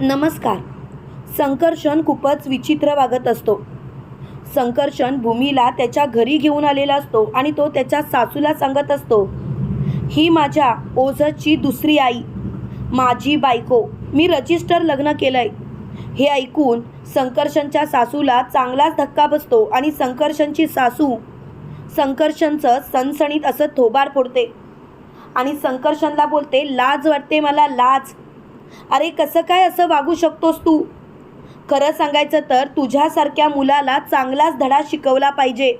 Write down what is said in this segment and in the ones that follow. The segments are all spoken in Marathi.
नमस्कार. संकर्षण खूपच विचित्र वागत असतो. संकर्षण भूमीला त्याच्या घरी घेऊन आलेला असतो आणि तो त्याच्या सासूला सांगत असतो ही माझ्या ओझची दुसरी आई. माझी बायको. मी रजिस्टर लग्न केलंय. हे ऐकून संकर्षणच्या सासूला चांगलाच धक्का बसतो आणि संकर्षणची सासू संकर्षणचं सणसणीत असं थोबार फोडते आणि संकर्षणला बोलते लाज वाटते मला लाज. अरे कसं काय असं वागू शकतोस तू? खरं सांगायचं तर तुझ्यासारख्या मुलाला चांगलाच धडा शिकवला पाहिजे.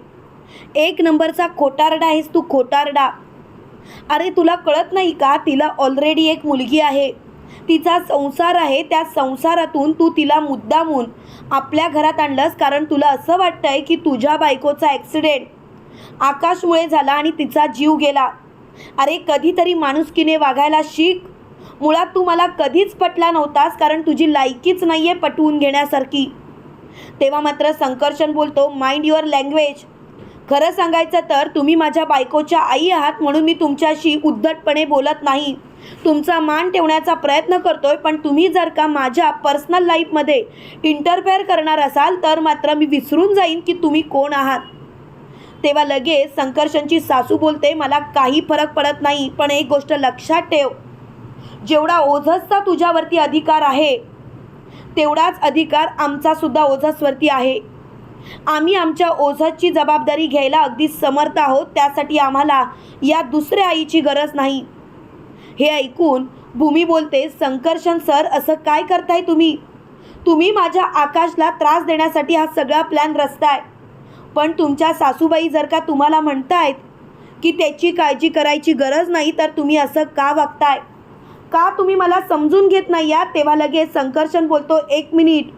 एक नंबरचा खोटारडा आहेस तू खोटारडा. अरे तुला कळत नाही का तिला ऑलरेडी एक मुलगी आहे. तिचा संसार आहे त्या संसारातून तू तिला मुद्दामून आपल्या घरात आणलंस कारण तुला असं वाटतंय की तुझ्या बायकोचा ॲक्सिडेंट आकाशमुळे झाला आणि तिचा जीव गेला. अरे कधीतरी माणुसकीने वागायला शिक. मुळात तू मला कधीच पटला नव्हतास कारण तुझी लायकीच नाही आहे पटवून घेण्यासारखी. तेव्हा मात्र संकर्षण बोलतो माइंड युअर लँग्वेज खरं सांगायचं तर तुम्ही माझ्या बायकोच्या आई आहात म्हणून मी तुमच्याशी उद्धटपणे बोलत नाही. तुमचा मान ठेवण्याचा प्रयत्न करतोय पण तुम्ही जर का माझ्या पर्सनल लाईफमध्ये इंटरफेअर करणार असाल तर मात्र मी विसरून जाईन की तुम्ही कोण आहात. तेव्हा लगेच संकर्षणची सासू बोलते मला काही फरक पडत नाही पण एक गोष्ट लक्षात ठेव. जेवढा ओझसचा तुझ्यावरती अधिकार आहे तेवढाच अधिकार आमचासुद्धा ओझसवरती आहे. आम्ही आमच्या ओझसची जबाबदारी घ्यायला अगदी समर्थ आहोत त्यासाठी आम्हाला या दुसऱ्या आईची गरज नाही. हे ऐकून भूमी बोलते संकर्षण सर असं काय करताय तुम्ही? तुम्ही माझ्या आकाशला त्रास देण्यासाठी हा सगळा प्लॅन रचताय. पण तुमच्या सासूबाई जर का तुम्हाला म्हणतायत की त्याची काळजी करायची गरज नाही तर तुम्ही असं का वागताय? का तुम्ही मला समजून घेत नाही आहात तेव्हा लगेच संकर्षण बोलतो एक मिनिट.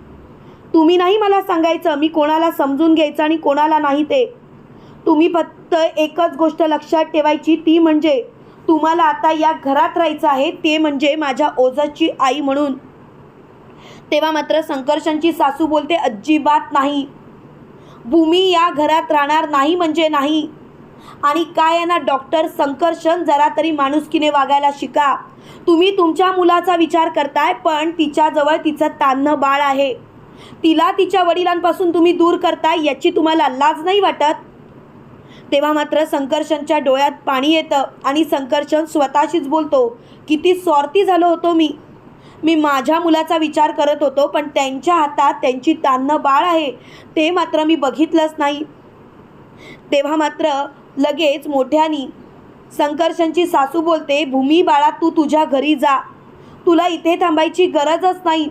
तुम्ही नाही मला सांगायचं मी कोणाला समजून घ्यायचं आणि कोणाला नाही ते. तुम्ही फक्त एकच गोष्ट लक्षात ठेवायची ती म्हणजे तुम्हाला आता या घरात राहायचं आहे ते म्हणजे माझ्या ओझची आई म्हणून. तेव्हा मात्र संकर्षणची सासू बोलते अजिबात नाही. भूमी या घरात राहणार नाही म्हणजे नाही. आणि काय आहे ना डॉक्टर संकर्षण जरा तरी माणुसकीने वागायला शिका. तुम्ही तुमच्या मुलाचा विचार करताय पण तिच्याजवळ तिचं तान्न बाळ आहे. तिला तिच्या वडिलांपासून तुम्ही दूर करताय याची तुम्हाला लाज नाही वाटत? तेव्हा मात्र संकर्षणच्या डोळ्यात पाणी येतं आणि संकर्षण स्वतःशीच बोलतो किती स्वार्थी झालो होतो मी. मी माझ्या मुलाचा विचार करत होतो पण त्यांच्या हातात त्यांची तान्न बाळ आहे. ते मात्र मी बघितलंच नाही. तेव्हा मात्र लगेच मोठ्यानी संकर्षणची सासू बोलते भूमी बाळा तू तुझ्या घरी जा. तुला इथे थांबायची गरजच नाही.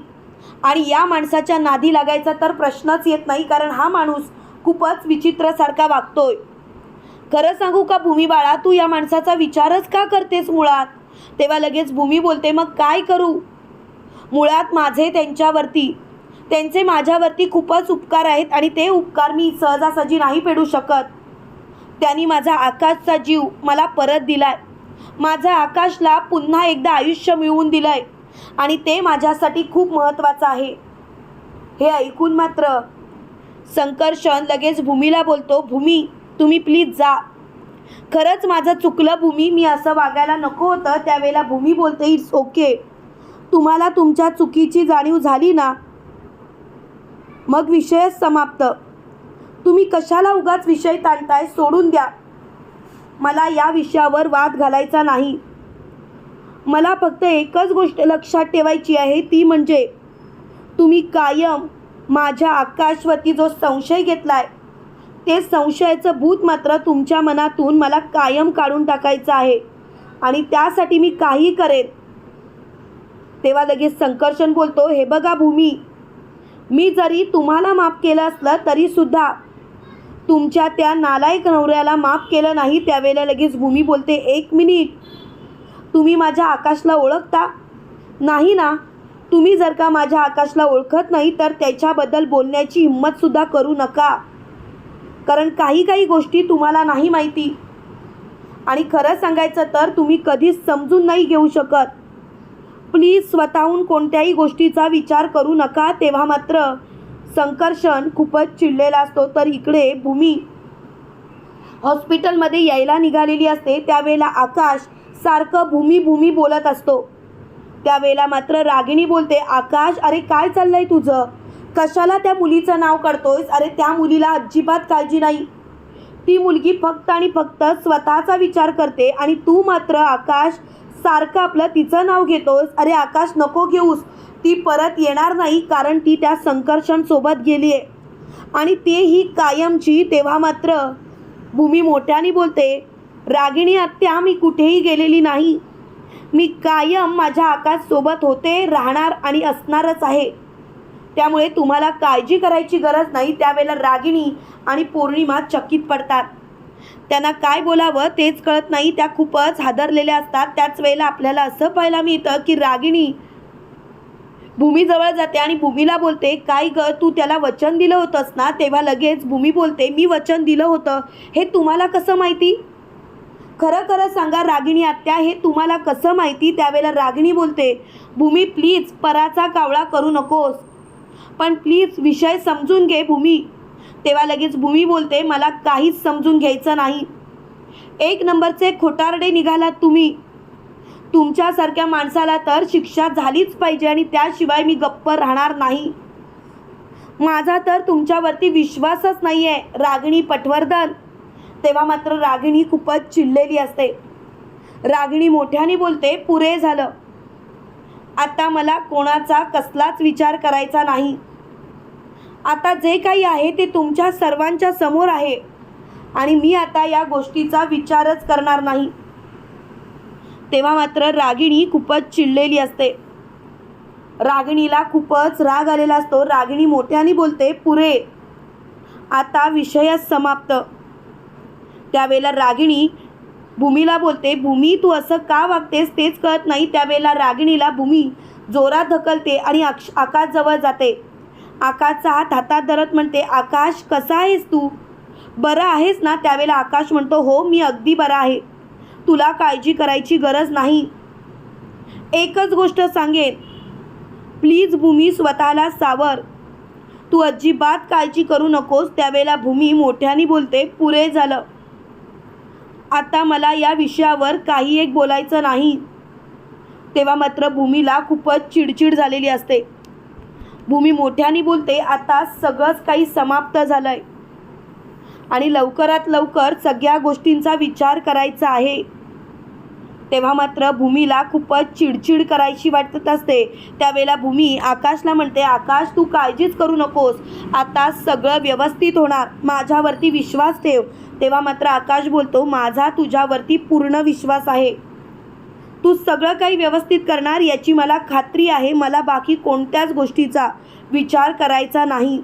आणि या माणसाच्या नादी लागायचा तर प्रश्नच येत नाही कारण हा माणूस खूपच विचित्रसारखा वागतोय. खरं सांगू का भूमी बाळा तू या माणसाचा विचारच का करतेस मुळात? तेव्हा लगेच भूमी बोलते मग काय करू? मुळात माझे त्यांच्यावरती त्यांचे माझ्यावरती खूपच उपकार आहेत आणि ते उपकार मी सहजासहजी नाही फेडू शकत. त्यांनी माझा आकाशचा जीव मला परत दिलाय. माझा आकाशला पुन्हा एकदा आयुष्य मिळवून दिलंय आणि ते माझ्यासाठी खूप महत्त्वाचं आहे. हे ऐकून मात्र संकर्षण लगेच भूमीला बोलतो भूमी तुम्ही प्लीज जा. खरंच माझं चुकलं भूमी मी असं वागायला नको होतं. त्यावेळेला भूमी बोलते इट्स ओके तुम्हाला तुमच्या चुकीची जाणीव झाली ना मग विषयच समाप्त. तुम्ही कशाला उगाच विषय ताणताय? सोडून द्या. मला या विषयावर वाद घालायचा नाही. मला फक्त एकच गोष्ट लक्षात ठेवायची आहे ती म्हणजे तुम्ही कायम माझ्या आकाशवरती जो संशय घेतलाय ते संशयाचं भूत मात्र तुमच्या मनातून मला कायम काढून टाकायचं आहे. आणि त्यासाठी मी काही करेन. तेव्हा लगेच संकर्षण बोलतो हे बघा भूमी मी जरी तुम्हाला माफ केलं असलं तरीसुद्धा तुमच्या त्या नालायक नवऱ्याला माफ केलं नाही त्यावेळेला लगेच भूमी बोलते एक मिनिट. तुम्ही माझ्या आकाशला ओळखता? नाही ना. तुम्ही जर का माझ्या आकाशला ओळखत नाही तर त्याच्याबद्दल बोलण्याची हिंमतसुद्धा करू नका. कारण काही काही गोष्टी तुम्हाला नाही माहिती. आणि खरं सांगायचं तर तुम्ही कधीच समजून नाही घेऊ शकत. प्लीज स्वतःहून कोणत्याही गोष्टीचा विचार करू नका तेव्हा मात्र. संकर्षण खूपच चिडलेला असतो. तर इकडे भूमी हॉस्पिटलमध्ये यायला निघालेली असते. त्यावेळेला आकाश सारखं भूमी भूमी बोलत असतो. त्यावेळेला मात्र रागिणी बोलते आकाश अरे काय चाललंय तुझं? कशाला त्या मुलीचं नाव काढतोयस? अरे त्या मुलीला अजिबात काळजी नाही. ती मुलगी फक्त आणि फक्त स्वतःचा विचार करते आणि तू मात्र आकाश सारखं आपलं तिचं नाव घेतोस. अरे आकाश नको घेऊस. ती परत येणार नाही कारण ती त्या संकर्षणसोबत गेली आहे आणि तेही कायमची तेव्हा मात्र. भूमी मोठ्याने बोलते रागिणी आत्या मी कुठेही गेलेली नाही. मी कायम माझ्या आकाशसोबत होते राहणार आणि असणारच आहे. त्यामुळे तुम्हाला काळजी करायची गरज नाही. त्यावेळेला रागिणी आणि पौर्णिमा चकित पडतात. त्यांना काय बोलावं तेच कळत नाही. त्या खूपच हादरलेल्या असतात. त्याच वेळेला आपल्याला असं पाहायला मिळतं की रागिणी भूमीजवळ जाते आणि भूमीला बोलते काय ग तू त्याला वचन दिलं होतंस ना? तेव्हा लगेच भूमी बोलते मी वचन दिलं होतं. हे तुम्हाला कसं माहिती? खरं खरं सांगा रागिणी आत्या हे तुम्हाला कसं माहिती? त्यावेळेला रागिणी बोलते भूमी प्लीज पराचा कावळा करू नकोस. पण प्लीज विषय समजून घे भूमी. तेव्हा लगेच भूमी बोलते मला काहीच समजून घ्यायचं नाही. एक नंबरचे खोटारडे निघालात तुम्ही. तुमच्यासारख्या माणसाला तर शिक्षा झालीच पाहिजे आणि त्याशिवाय मी गप्प राहणार नाही. माझा तर तुमच्यावरती विश्वासच नाही आहे रागिणी पटवर्धन. तेव्हा मात्र रागिणी खूपच चिडलेली असते. रागिणी मोठ्याने बोलते पुरे झालं. आता मला कोणाचा कसलाच विचार करायचा नाही. आता जे काही आहे ते तुमच्या सर्वांच्या समोर आहे. आणि मी आता या गोष्टीचा विचारच करणार नाही. तेव्हा मात्र रागिणी खूपच चिडलेली असते. रागिणीला खूपच राग आलेला असतो. रागिणी मोठ्याने बोलते पुरे आता विषयच समाप्त. त्यावेळेला रागिणी भूमीला बोलते भूमी तू असं का वागतेस तेच कळत नाही. त्यावेळेला रागिणीला भूमी जोरात ढकलते आणि अक्ष आकाशजवळ जाते. आकाशचा हात हातात धरत म्हणते आकाश कसा आहेस तू? बरं आहेस ना त्यावेळेला आकाश म्हणतो हो मी अगदी बरा आहे. तुला काळजी करायची गरज नाही. एकच गोष्ट सांगेन. प्लीज भूमी स्वतःला सावर. तू अजिबात काळजी करू नकोस. त्यावेळेला भूमी मोठ्याने बोलते पुरे झालं. आता मला या विषयावर काही एक बोलायचं नाही. तेव्हा मात्र भूमीला खूपच चिडचिड झालेली असते. भूमी मोठ्याने बोलते आता सगळंच काही समाप्त झालं आहे आणि लवकरात लवकर सगळ्या गोष्टींचा विचार करायचा आहे. तेव्हा मात्र भूमीला खूपच चिडचिड करायची वाटत असते. त्यावेळेला भूमी आकाशला म्हणते आकाश तू काळजीच करू नकोस. आता सगळं व्यवस्थित होणार. माझ्यावरती विश्वास ठेव. तेव्हा मात्र आकाश बोलतो माझा तुझ्यावरती पूर्ण विश्वास आहे. तू सगळं काही व्यवस्थित करणार याची मला खात्री आहे. मला बाकी कोणत्याच गोष्टीचा विचार करायचा नाही.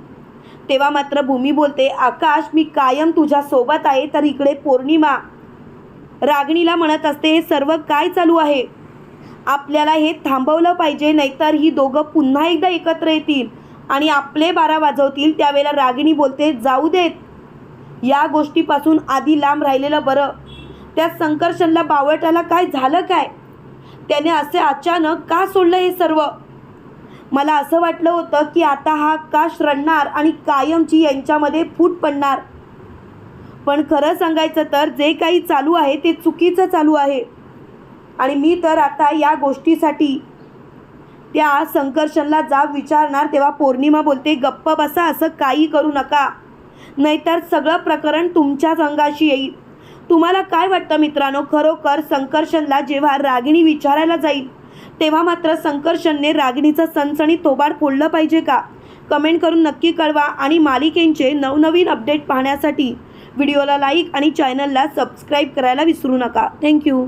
तेव्हा मात्र भूमी बोलते आकाश मी कायम तुझ्यासोबत आहे तर इकडे पौर्णिमा. रागणीला म्हणत असते हे सर्व काय चालू आहे? आपल्याला हे थांबवलं पाहिजे नाहीतर ही दोघं पुन्हा एकदा एकत्र येतील आणि आपले बारा वाजवतील. त्यावेळेला रागिणी बोलते जाऊ देत. या गोष्टीपासून आधी लांब राहिलेलं बरं. त्या संकर्षणला बावळटाला काय झालं काय? त्याने असे अचानक का सोडलं हे सर्व? मला असं वाटलं होतं की आता हा काश रडणार आणि कायमची यांच्यामध्ये फूट पडणार. पण खरं सांगायचं तर जे काही चालू आहे ते चुकीचं चालू आहे. आणि मी तर आता या गोष्टीसाठी त्या संकर्षणला जाब विचारणार तेव्हा पौर्णिमा बोलते गप्प बसा असं काही करू नका. नाहीतर सगळं प्रकरण तुमच्याच अंगाशी येईल. तुम्हाला काय वाटतं मित्रांनो? खरोखर संकर्षणला जेव्हा रागिणी विचारायला जाईल तेव्हा मात्र संकर्षणने रागिणीचं सणसणी तोबाड फोडलं पाहिजे का? कमेंट करून नक्की कळवा आणि मालिकेंचे नवनवीन अपडेट पाहण्यासाठी व्हिडिओला लाईक आणि चॅनलला सबस्क्राईब करायला विसरू नका. थँक्यू.